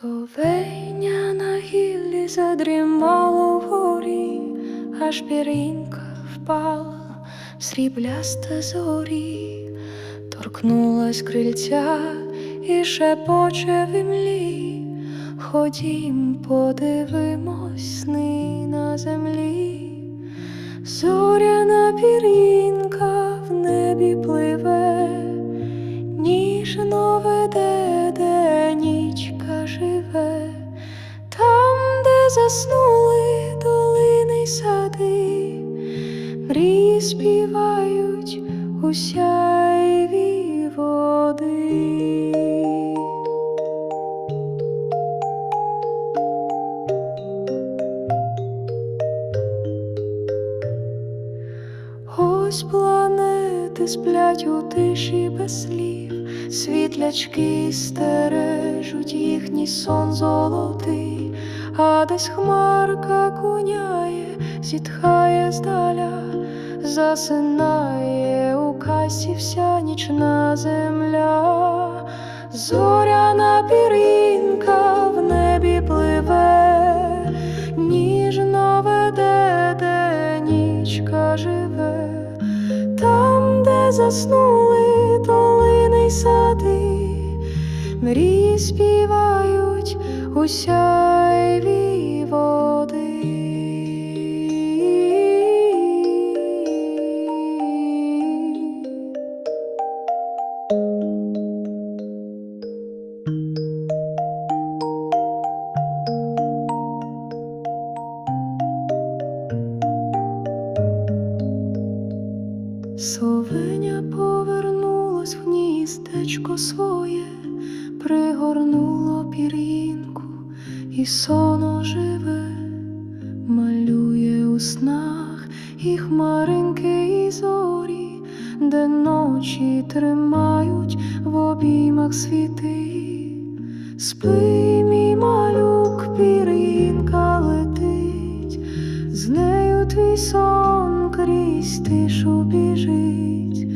Совеня на гіллі задрімало вгорі, аж пірінка впала в сріблясте зорі, торкнулась крильця і шепоче в імлі. Ходім, подивимось сни на землі. Зоряна пірінка в небі пливе, ніжно веде, заснули долини й сади, мрії співають у сяйві води. Ось планети сплять у тиші без слів, світлячки стережуть їхній сон золотий, а десь хмарка куняє, зітхає здаля, засинає у касі вся нічна земля, зоряна пірінка в небі пливе, ніжно веде, де нічка живе, там, де заснули долини й сади, мрії співають у сяйві води. Совеня повернулась в гніздечко своє, пригорнуло пір'їнку і соно живе, малює у снах і хмаринки, і зорі, де ночі тримають в обіймах світи. Спи, мій малюк, пір'їнка летить, з нею твій сон крізь тишу біжить.